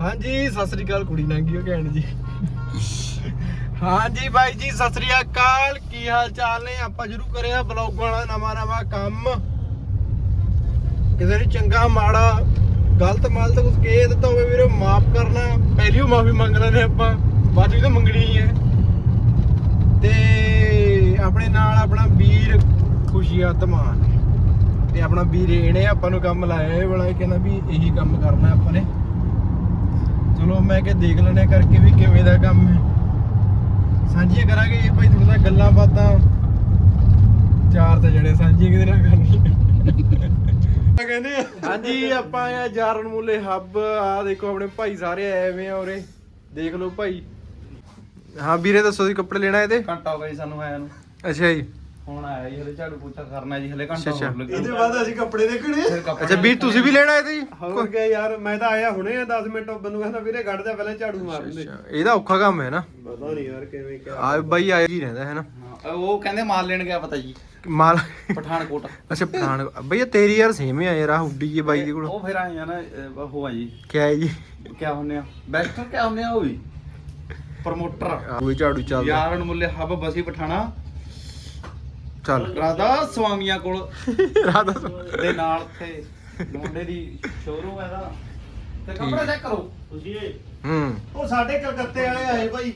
ਹਾਂਜੀ, ਸਤਿ ਸ੍ਰੀ ਅਕਾਲ ਕੁੜੀ ਨੰਗੀ ਹੋ ਕਹਿਣ ਜੀ। ਹਾਂਜੀ ਬਾਈ ਜੀ, ਸਤਿ ਸ੍ਰੀ ਅਕਾਲ। ਕੀ ਹਾਲ ਚਾਲ ਨੇ? ਆਪਾਂ ਸ਼ੁਰੂ ਕਰਿਆ ਬਲੌਗ ਵਾਲਾ ਨਵਾਂ ਨਵਾਂ ਕੰਮ। ਕਿਸੇ ਨੂੰ ਚੰਗਾ, ਮਾੜਾ, ਗਲਤ, ਮਾਲਤ ਕੁਝ ਕਹਿ ਦਿੱਤਾ ਹੋਵੇ ਵੀਰੇ, ਮਾਫ ਕਰਨਾ। ਪਹਿਲੀ ਮਾਫੀ ਮੰਗ ਲੈਣੇ ਆਪਾਂ। ਬਾਅਦ ਵੀ ਤਾਂ ਮੰਗਣੀ ਹੀ ਹੈ। ਤੇ ਆਪਣੇ ਨਾਲ ਆਪਣਾ ਵੀਰ ਖੁਸ਼ੀਆ ਧਮਾਨ ਤੇ ਆਪਣਾ ਵੀਰ ਇਹਨੇ ਆਪਾਂ ਨੂੰ ਕੰਮ ਲਾਇਆ ਇਹ ਵਾਲਾ ਕਹਿੰਦਾ ਵੀ ਇਹੀ ਕੰਮ ਕਰਨਾ ਆਪਾਂ ਨੇ। ਚਲੋ ਮੈਂ ਕਿ ਦੇਖ ਲੈਣੇ ਕਰਕੇ ਵੀ ਕਿਵੇਂ ਦਾ ਕੰਮ ਹੈ। ਸਾਂਝੀਆਂ ਕਰਾਂਗੇ ਇਹ ਭਾਈ ਥੋੜਾ ਗੱਲਾਂ ਬਾਤਾਂ ਚਾਰ ਤਾਂ ਜਣੇ ਸਾਂਝੀਆਂ ਕਿਹਦੇ ਨਾਲ ਕਰਨੀਆਂ ਕਹਿੰਦੇ ਆ ਹਾਂਜੀ ਆਪਾਂ ਆ ਜਾਰਨ ਮੂਲੇ ਹੱਬ। ਆ ਦੇਖੋ ਆਪਣੇ ਭਾਈ ਸਾਰੇ ਆਏ ਹੋਏ ਆ ਉਰੇ। ਦੇਖ ਲਓ ਭਾਈ। ਹਾਂ ਵੀਰੇ ਦੱਸੋ ਜੀ ਕੱਪੜੇ ਲੈਣਾ ਇਹਦੇ ਘੰਟਾ ਹੋ ਗਿਆ ਸਾਨੂੰ ਆਇਆ ਨੂੰ। ਅੱਛਾ ਜੀ। ਹੁਣ ਆਇਆ ਜੀ ਹਲੇ ਝਾੜੂ ਪੋਚਾ ਕਰਨਾ ਜੀ ਹਲੇ ਘੰਟਾ ਹੋਰ। ਲੱਗੂ ਇਹਦੇ ਬਾਅਦ ਅਸੀਂ ਕੱਪੜੇ ਦੇਖਣੇ ਫਿਰ ਕੱਪੜੇ ਅੱਛਾ ਵੀਰ ਤੁਸੀਂ ਵੀ ਲੈਣਾ ਇਹਦੇ ਜੀ? ਹੋਰ ਗਿਆ ਯਾਰ ਮੈਂ ਤਾਂ ਆਇਆ ਹੁਣੇ ਆ 10 ਮਿੰਟ ਬੰਦੂ ਕਹਿੰਦਾ ਵੀਰੇ ਕੱਢ ਜਾ ਪਹਿਲਾਂ ਝਾੜੂ ਮਾਰ ਦਿੰਦੇ। ਅੱਛਾ। ਇਹਦਾ ਔਖਾ ਕੰਮ ਹੈ ਨਾ। ਪਤਾ ਨਹੀਂ ਯਾਰ ਕਿਵੇਂ ਕਿਆ ਆ ਬਾਈ ਆਇਆ ਹੀ ਰਹਿੰਦਾ ਹੈ ਨਾ। ਹਾਂ, ਉਹ ਕਹਿੰਦੇ ਮਾਲ ਲੈਣ ਗਿਆ ਪਤਾ ਜੀ। ਮਾਲ ਪਠਾਨਕੋਟ। ਅੱਛਾ ਪਠਾਨ ਬਈਆ ਤੇਰੀ ਯਾਰ ਸੇਮ ਹੀ ਆ ਯਾਰ ਆ ਹੁੱਡੀ ਜੀ ਬਾਈ ਦੇ ਕੋਲ। ਉਹ ਫਿਰ ਆਏ ਆ ਨਾ ਅਹ, ਉਹ ਆ ਜੀ। ਕਿਆ ਹੈ ਜੀ? ਕਿਆ ਹੁੰਨੇ ਆ? ਬੈਸਟ ਕਿਆ ਹੁੰਨੇ ਆ ਉਹ ਵੀ? ਪ੍ਰਮੋਟਰ ਕੋਈ ਝਾੜੂ ਚੱਲਦਾ। ਯਾਰਨ ਮੁੱਲੇ ਹੱਬ ਬਸੀ ਪਠਾਣਾ। ਚੱਲ। ਰਾਧਾ ਸਵਾਮੀਆਂ ਕੋਲ। ਰਾਧਾ ਦੇ ਨਾਲ ਤੇ ਮੁੰਡੇ ਦੀ ਸ਼ੋਰੂਮ ਹੈ ਦਾ ਤੇ ਕੱਪੜਾ ਚੈੱਕ ਕਰੋ। ਤੁਸੀਂ ਇਹ। ਹੂੰ। ਉਹ ਸਾਡੇ ਕਲਕੱਤੇ ਵਾਲੇ ਆਏ ਭਾਈ